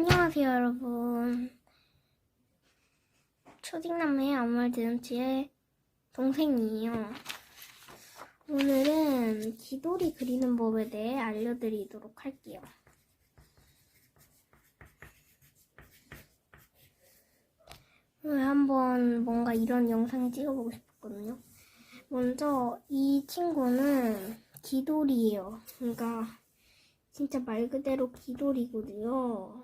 안녕하세요, 여러분. 초딩남매의 아무 말 대잔치의 동생이에요. 오늘은 기돌이 그리는 법에 대해 알려드리도록 할게요. 오늘 한번 뭔가 이런 영상을 찍어보고 싶었거든요. 먼저 이 친구는 기돌이에요. 그러니까 진짜 말 그대로 기돌이거든요.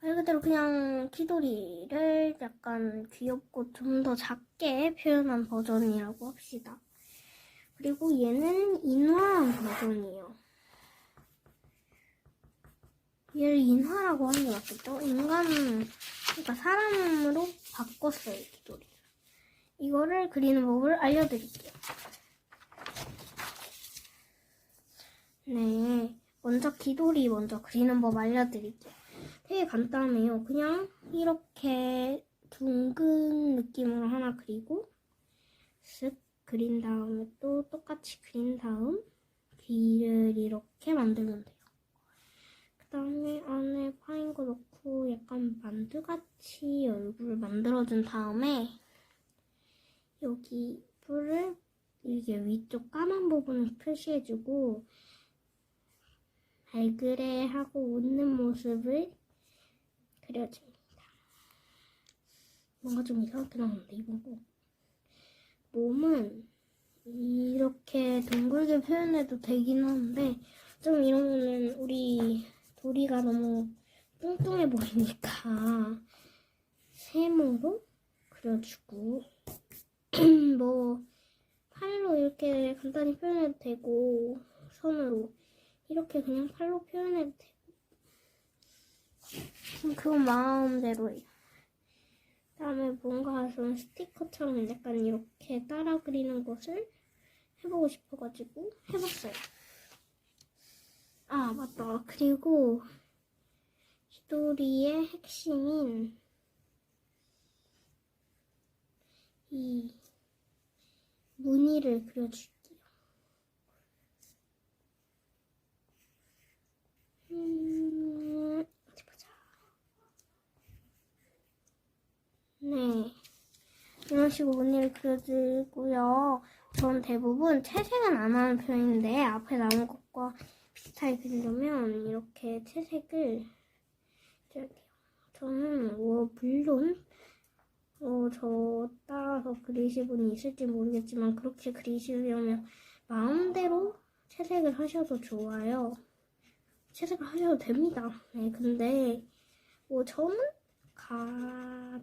말 그대로 그냥 기돌이를 약간 귀엽고 좀 더 작게 표현한 버전이라고 합시다. 그리고 얘는 인화한 버전이에요. 얘를 인화라고 하는 게 맞겠죠? 인간, 그러니까 사람으로 바꿨어요, 기돌이. 이거를 그리는 법을 알려드릴게요. 네. 먼저 기돌이 먼저 그리는 법 알려드릴게요. 되게 간단해요. 그냥 이렇게 둥근 느낌으로 하나 그리고 쓱 그린 다음에 또 똑같이 그린 다음 귀를 이렇게 만들면 돼요. 그 다음에 안에 파인 거 넣고 약간 만두같이 얼굴을 만들어준 다음에 여기 뿔을 이게 위쪽 까만 부분을 표시해주고 발그레 하고 웃는 모습을 그려줍니다. 뭔가 좀 이상하게 나오는데 꼭 몸은 이렇게 둥글게 표현해도 되긴 하는데 좀 이러면은 우리 도리가 너무 뚱뚱해 보이니까 세모로 그려주고 뭐 팔로 이렇게 간단히 표현해도 되고 손으로 이렇게 그냥 팔로 음, 그건 마음대로예요. 그다음에 뭔가 좀 스티커처럼 약간 이렇게 따라 그리는 것을 해보고 싶어가지고 해봤어요. 아 맞다. 그리고 히도리의 핵심인 이 무늬를 그려줄게요. 음, 어디 보자. 네. 식으로 무늬를 그려주고요. 전 대부분 채색은 안 하는 편인데 앞에 나온 것과 비슷하게 그리려면 이렇게 채색을. 저는 뭐 물론 어, 저 따라서 그리실 분이 있을지 모르겠지만 그렇게 그리시려면 마음대로 채색을 하셔도 좋아요. 채색을 하셔도 됩니다. 네, 근데 뭐 저는 가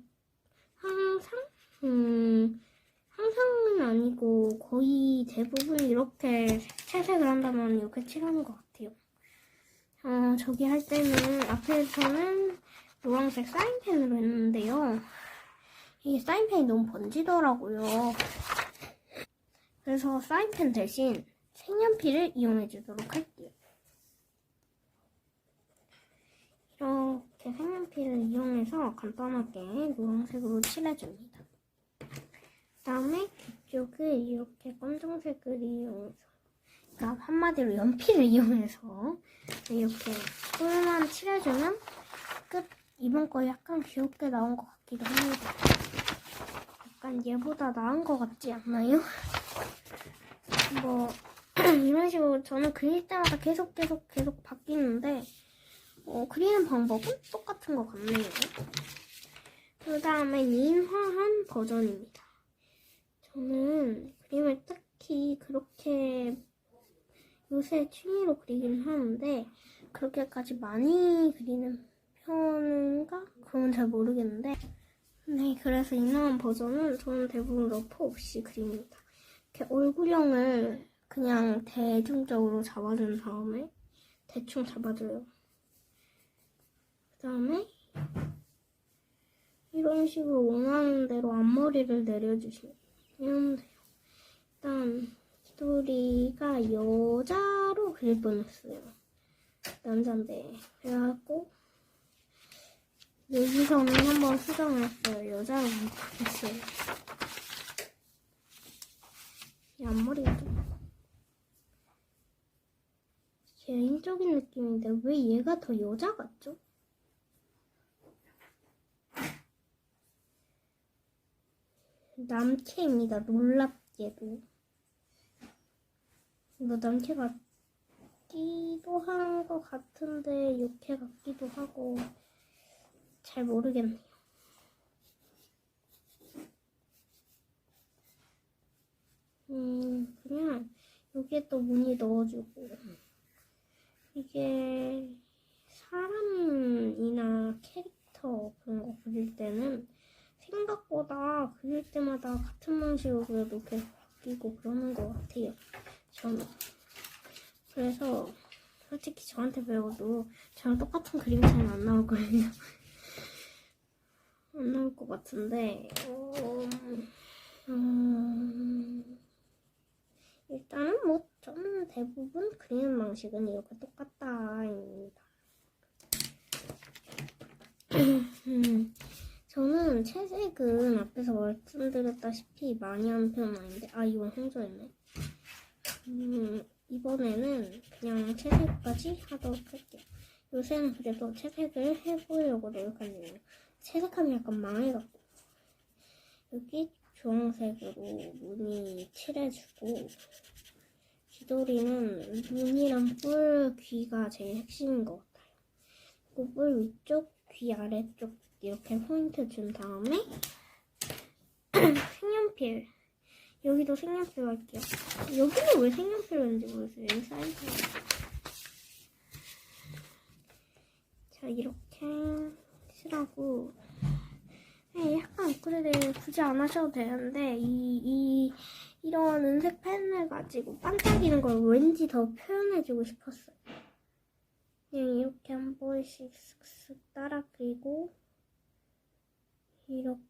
항상 음 항상은 아니고 거의 대부분 이렇게 채색을 한다면 이렇게 칠하는 것 같아요. 어, 저기 할 때는 앞에서는 노란색 사인펜으로 했는데요. 이게 사인펜이 너무 번지더라고요. 그래서 사인펜 대신 색연필을 이용해 주도록 할게요. 이렇게 색연필을 이용해서 간단하게 노란색으로 칠해줍니다. 그 다음에 뒤쪽을 이렇게 검정색을 이용해서 그러니까 한마디로 연필을 이용해서 이렇게 뿔만 칠해주면 끝! 이번 거 약간 귀엽게 나온 것 같기도 합니다. 약간 얘보다 나은 것 같지 않나요? 뭐 이런 식으로 저는 그릴 때마다 계속 계속 계속 바뀌는데 어, 그리는 방법은 똑같은 것 같네요. 그 다음에 인화한 버전입니다. 저는 그림을 딱히 그렇게 요새 취미로 그리긴 하는데 그렇게까지 많이 그리는 편인가? 그건 잘 모르겠는데 네, 그래서 인화한 버전은 저는 대부분 러프 없이 그립니다. 이렇게 얼굴형을 그냥 대중적으로 잡아준 다음에 대충 잡아줘요. 그 다음에 이런 식으로 원하는 대로 앞머리를 내려주시면 돼요. 일단 기돌이가 여자로 그릴 뻔했어요. 남잔데 그래갖고 여기서는 한번 수정을 했어요. 여자로 했어요. 이 앞머리가 좀 개인적인 느낌인데 왜 얘가 더 여자 같죠? 남캐입니다. 놀랍게도. 이거 남캐 같기도 한 것 같은데 육캐 같기도 하고 잘 모르겠네요. 음, 그냥 여기에 또 무늬 넣어주고 이게 사람이나 캐릭터 그런 거 그릴 때는 생각보다 그릴 때마다 같은 방식으로 그려도 계속 바뀌고 그러는 것 같아요. 저는. 그래서 솔직히 저한테 배워도 저랑 똑같은 그림 차이는 안 나올 거예요. 안 나올 것 같은데, 어, 음, 일단은 뭐 저는 대부분 그리는 방식은 이렇게 똑같다입니다. 음, 저는 채색은 앞에서 말씀드렸다시피 많이 하는 편은 아닌데 아 이건 홍조였네. 음, 이번에는 그냥 채색까지 하도록 할게요. 요새는 그래도 채색을 해보려고 노력하네요. 채색하면 약간 망해갖고 여기 주황색으로 무늬 칠해주고 귀돌이는 무늬랑 뿔 귀가 제일 핵심인 것 같아요. 그리고 뿔 위쪽, 귀 아래쪽 이렇게 포인트 준 다음에 색연필 여기도 색연필 할게요. 여기는 왜 색연필을 했는지 모르겠어요. 여기 사이즈가 자 이렇게 칠하고 네, 약간 업그레이드 굳이 안 하셔도 되는데 이, 이 이런 은색 펜을 가지고 반짝이는 걸 왠지 더 표현해주고 싶었어요. 그냥 이렇게 한 번씩 쓱쓱 따라 그리고 이렇게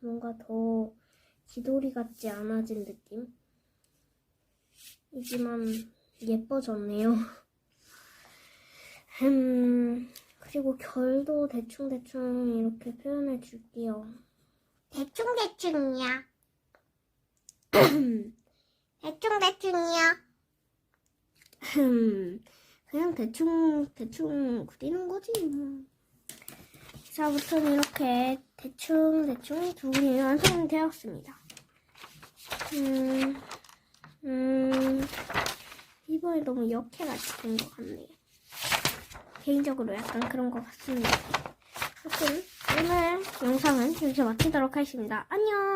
뭔가 더 기돌이 같지 않아진 느낌? 이지만 예뻐졌네요. 음, 그리고 결도 대충대충 이렇게 표현해 줄게요. 대충대충이야. 대충대충이야. 음, 그냥 대충 대충 그리는 거지. 뭐. 자부터는 이렇게 대충 대충 두분이 완성이 되었습니다. 음, 음, 이번에 너무 역해같이 된것 같네요. 개인적으로 약간 그런 것 같습니다. 아무튼 오늘 영상은 여기서 마치도록 하겠습니다. 안녕.